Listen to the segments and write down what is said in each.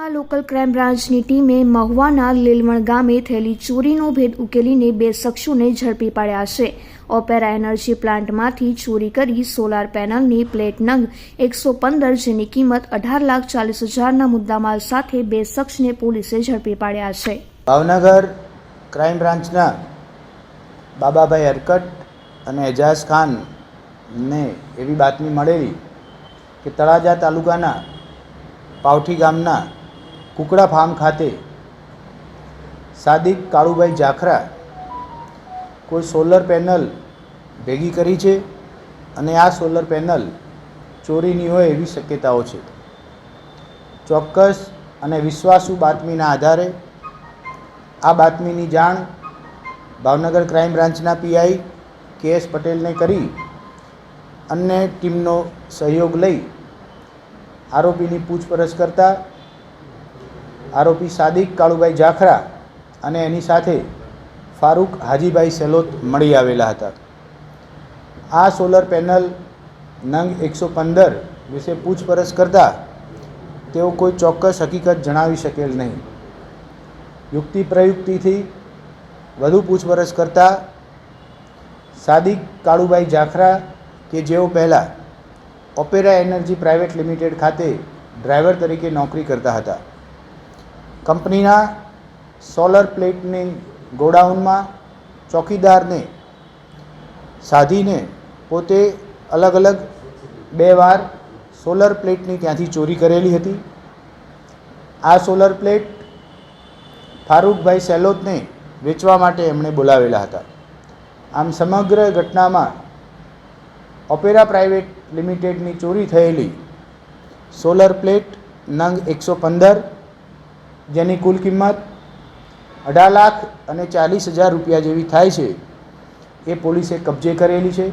માં local crime બ્રાન્ચની ટીમે મહુવાના લીલવણ ગામે થયેલી ચોરીનો ભેદ ઉકેલીને બે શખ્સોને ઝડપી પાડ્યા છે. ઓપેરા એનર્જી પ્લાન્ટમાંથી ચોરી કરી સોલાર પેનલની પ્લેટ નંગ એકસો પંદર જેની કિંમત અઢાર લાખ ચાલીસ હજારના મુદ્દામાલ સાથે બે શખ્સને પોલીસે ઝડપી પાડ્યા છે. ભાવનગર ક્રાઇમ બ્રાન્ચના બાબાભાઈ હરકટ અને એજાઝ ખાનને એવી બાતમી મળેલી કે તળાજા તાલુકાના પાવઠી ગામના કુકડા ફાર્મ ખાતે સાદિક કાળુભાઈ જાખરા કોઈ સોલર પેનલ ભેગી કરી છે અને આ સોલર પેનલ ચોરીની હોય એવી શક્યતાઓ છે. ચોક્કસ અને વિશ્વાસુ બાતમીના આધારે આ બાતમીની જાણ ભાવનગર ક્રાઇમ બ્રાન્ચના પીઆઈ કે એસ પટેલને કરી અન્ય ટીમનો સહયોગ લઈ આરોપીની પૂછપરછ કરતા આરોપી સાદિક કાળુભાઈ જાખરા અને એની સાથે ફારૂક હાજીભાઈ સેલોત મળી આવેલા હતા. આ સોલર પેનલ નંગ એકસો પંદર વિશે પૂછપરછ કરતા તેઓ કોઈ ચોક્કસ હકીકત જણાવી શકેલ નહીં. યુક્તિ પ્રયુક્તિથી વધુ પૂછપરછ કરતા સાદિક કાળુભાઈ જાખરા કે જેઓ પહેલાં ઓપેરા એનર્જી પ્રાઇવેટ લિમિટેડ ખાતે ડ્રાઈવર તરીકે નોકરી કરતા હતા. કંપનીના સોલર પ્લેટની ગોડાઉનમાં ચોકીદારને સાધીને પોતે અલગ અલગ બે વાર સોલર પ્લેટની ત્યાંથી ચોરી કરેલી હતી. આ સોલર પ્લેટ ફારૂકભાઈ સેલોતને વેચવા માટે એમણે બોલાવેલા હતા. આમ સમગ્ર ઘટનામાં ઓપેરા પ્રાઇવેટ લિમિટેડની ચોરી થયેલી સોલર પ્લેટ નંગ એકસો પંદર જેની કુલ કિંમત અઢાર લાખ અને ચાલીસ હજાર રૂપિયા જેવી થાય છે, એ પોલીસે કબજે કરેલી છે.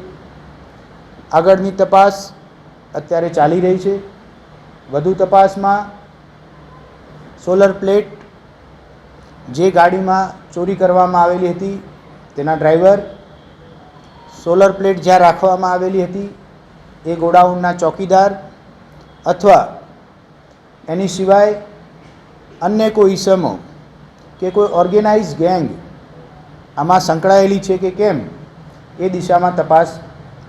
આગળની તપાસ અત્યારે ચાલી રહી છે. વધુ તપાસમાં સોલર પ્લેટ જે ગાડીમાં ચોરી કરવામાં આવેલી હતી, તેના ડ્રાઈવર, સોલર પ્લેટ જ્યાં રાખવામાં આવેલી હતી, એ ગોડાઉનના ચોકીદાર અથવા એની સિવાય અન્ય કોઈ ઈસમો કે કોઈ ઓર્ગેનાઇઝ ગેંગ આમાં સંકળાયેલી છે કે કેમ, એ દિશામાં તપાસ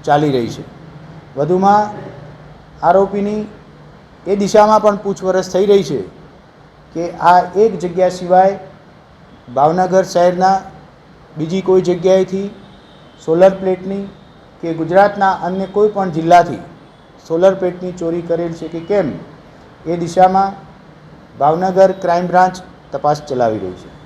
ચાલી રહી છે. વધુમાં આરોપીની એ દિશામાં પણ પૂછપરછ થઈ રહી છે કે આ એક જગ્યા સિવાય ભાવનગર શહેરના બીજી કોઈ જગ્યાએથી સોલર પ્લેટની કે ગુજરાતના અન્ય કોઈ પણ જિલ્લાથી સોલર પ્લેટની ચોરી કરેલ છે કે કેમ, એ દિશામાં ભાવનગર ક્રાઇમ બ્રાન્ચ તપાસ ચલાવી રહી છે.